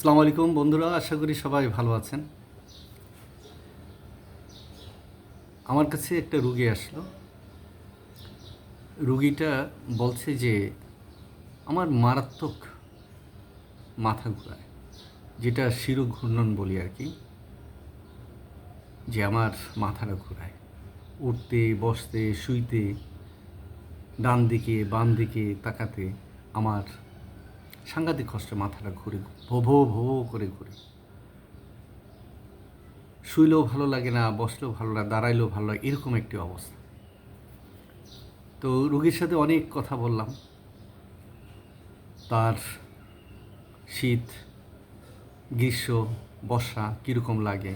আসসালামু আলাইকুম বন্ধুরা, আশা করি সবাই ভালো আছেন। আমার কাছে একটা রুগী আসলো। রুগীটা বলছে যে, আমার মারাত্মক মাথা ঘোরায়, যেটা শিরো ঘূর্ণন বলি আর কি, যে আমার মাথাটা ঘোরায়। উঠতে, বসতে, শুইতে, ডান দিকে, বাম দিকে তাকাতে আমার সাংঘাতিক কষ্টে মাথাটা ঘুরে ভো ভো ভো করে ঘুরে। শুইলেও ভালো লাগে না, বসলেও ভালো লাগে দাঁড়াইলেও ভালো লাগে এরকম একটি অবস্থা। তো রুগীর সাথে অনেক কথা বললাম। তার শীত, গ্রীষ্ম, বর্ষা কীরকম লাগে?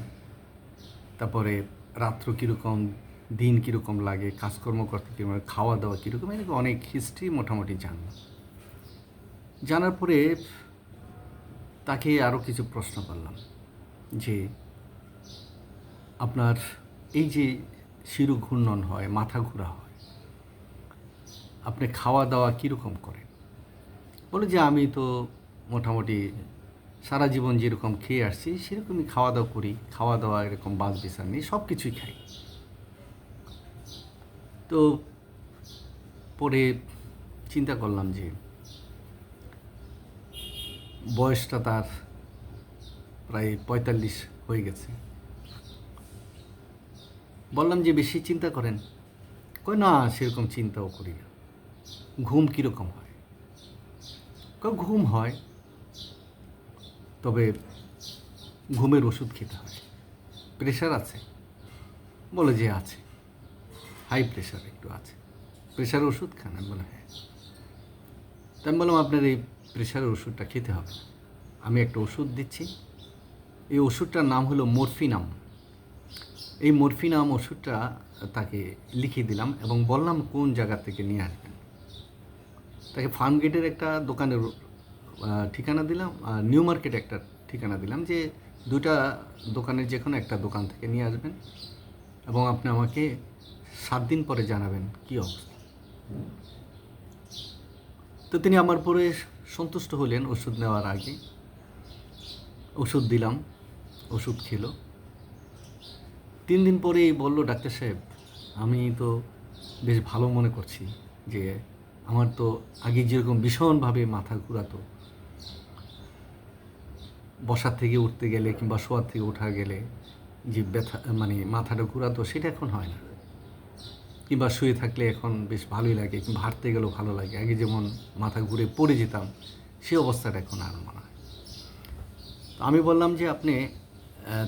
তারপরে রাত্র কীরকম, দিন কীরকম লাগে? কাজকর্ম করতে কীরকম খাওয়া দাওয়া কীরকম? এরকম অনেক হিস্ট্রি মোটামুটি জানলাম। জানার পরে তাকে আরও কিছু প্রশ্ন করলাম যে, আপনার এই যে শিরু ঘূর্ণন হয়, মাথা ঘোরা হয়, আপনি খাওয়া দাওয়া কীরকম করেন? বলে যে, আমি তো মোটামুটি সারা জীবন যেরকম খেয়ে আসছি, সেরকমই খাওয়া দাওয়া করি খাওয়া দাওয়া এরকম বাদ বিচার নেই সব কিছুই খাই। তো পরে চিন্তা করলাম যে বয়সটা তার প্রায় পঁয়তাল্লিশ হয়ে গেছে। বললাম যে, বেশি চিন্তা করেন। কই না, সেরকম চিন্তাও করি না। ঘুম কীরকম হয়? কই ঘুম হয়, তবে ঘুমের ওষুধ খেতে হয়। প্রেশার আছে? বলে যে, আছে। হাই প্রেশার একটু আছে। প্রেশার ওষুধ খান? বলে হ্যাঁ। তা আমি বললাম, আপনার এই প্রেশারের ওষুধটা খেতে হবে। আমি একটা ওষুধ দিচ্ছি। এই ওষুধটার নাম হলো মরফিনাম। এই মরফিনাম ওষুধটা তাকে লিখে দিলাম এবং বললাম, কোন জায়গা থেকে নিয়ে আসবেন? তাকে ফার্ম গেটের একটা দোকানের ঠিকানা দিলাম আর নিউ মার্কেট একটা ঠিকানা দিলাম যে দুটা দোকানের যে কোনো একটা দোকান থেকে নিয়ে আসবেন এবং আপনি আমাকে সাত দিন পরে জানাবেন কী অবস্থা। তো তিনি আমার পরে সন্তুষ্ট হলেন, ওষুধ নেওয়ার আগে। ওষুধ দিলাম, ওষুধ খেলো। তিন দিন পরেই বলল, ডাক্তার সাহেব, আমি তো বেশ ভালো মনে করছি যে আমার তো আগে যেরকম ভীষণভাবে মাথা ঘুরাতো বসার থেকে উঠতে গেলে কিংবা শোয়ার থেকে ওঠা গেলে যে ব্যথা মানে মাথাটা ঘুরাতো, সেটা এখন হয় না। কিংবা শুয়ে থাকলে এখন বেশ ভালোই লাগে, কিংবা হাঁটতে গেলেও ভালো লাগে। আগে যেমন মাথা ঘুরে পড়ে যেতাম, সে অবস্থাটা এখন আর মনে হয় তো আমি বললাম যে আপনি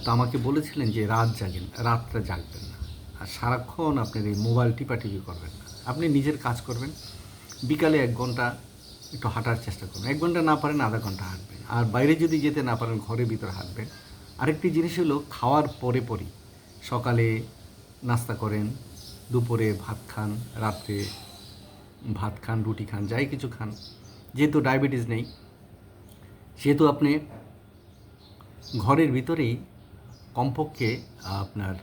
তো আমাকে বলেছিলেন যে রাত জাগেন, রাতটা জাগবেন না। আর সারাক্ষণ আপনার এই মোবাইল টিপাটিপি করবেন না। আপনি নিজের কাজ করবেন, বিকালে এক ঘণ্টা একটু হাঁটার চেষ্টা করবেন। এক ঘণ্টা না পারেন, আধা ঘণ্টা হাঁটবেন। আর বাইরে যদি যেতে না পারেন, ঘরের ভিতরে হাঁটবেন। আরেকটি জিনিস হলো, খাওয়ার পরে পরই সকালে নাস্তা করেন দুপুরে ভাত খান, রাত্রে ভাত খান, রুটি খান, যাই কিছু খান। যেহেতু ডায়াবেটিস নেই, সেহেতু আপনি ঘরের ভিতরেই কমপক্ষে আপনার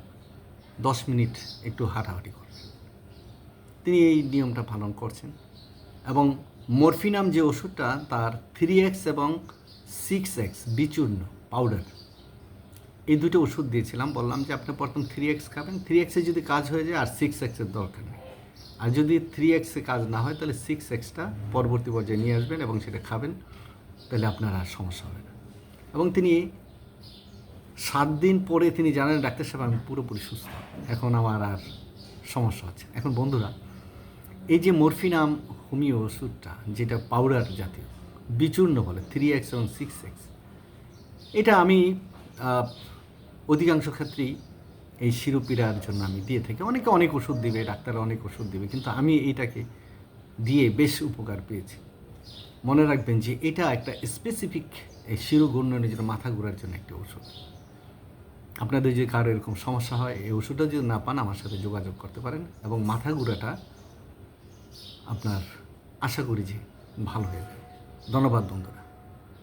দশ মিনিট একটু হাঁটাহাঁটি করবেন। তিনি এই নিয়মটা পালন করছেন এবং মরফিনাম যে ওষুধটা, তার থ্রি এক্স এবং সিক্স এক্স বিচূর্ণ পাউডার এই দুটো ওষুধ দিয়েছিলাম, বললাম যে আপনি প্রথম থ্রি এক্স খাবেন থ্রি এক্সে যদি কাজ হয়ে যায় আর সিক্স এক্সের দরকার নেই। আর যদি থ্রি এক্সে কাজ না হয়, তাহলে সিক্স এক্সটা পরবর্তী পর্যায়ে নিয়ে আসবেন এবং সেটা খাবেন, তাহলে আপনার আর সমস্যা হবে না। এবং তিনি সাত দিন পরে তিনি জানেন ডাক্তার সাহেব, আমি পুরোপুরি সুস্থ। এখন আমার আর সমস্যা হচ্ছে এখন বন্ধুরা, এই যে মরফিনাম হোমিও ওষুধটা, যেটা পাউডার জাতীয়, বিচূর্ণ বলে থ্রি এক্স এবং সিক্স এক্স এটা আমি অধিকাংশ ক্ষেত্রেই এই শিরোপীড়ার জন্য আমি দিয়ে থাকি। অনেকে অনেক ওষুধ দেবে ডাক্তার অনেক ওষুধ দেবে, কিন্তু আমি এইটাকে দিয়ে বেশ উপকার পেয়েছি। মনে রাখবেন যে এটা একটা স্পেসিফিক এই শিরো ঘূর্ণনের জন্য মাথা ঘোরার জন্য একটি ওষুধ। আপনাদের যদি কারও এরকম সমস্যা হয়, এই ওষুধটা যদি না পান, আমার সাথে যোগাযোগ করতে পারেন এবং মাথা ঘোরাটা আপনার আশা করি যে ভালো হয়ে যাবে। ধন্যবাদ বন্ধুরা।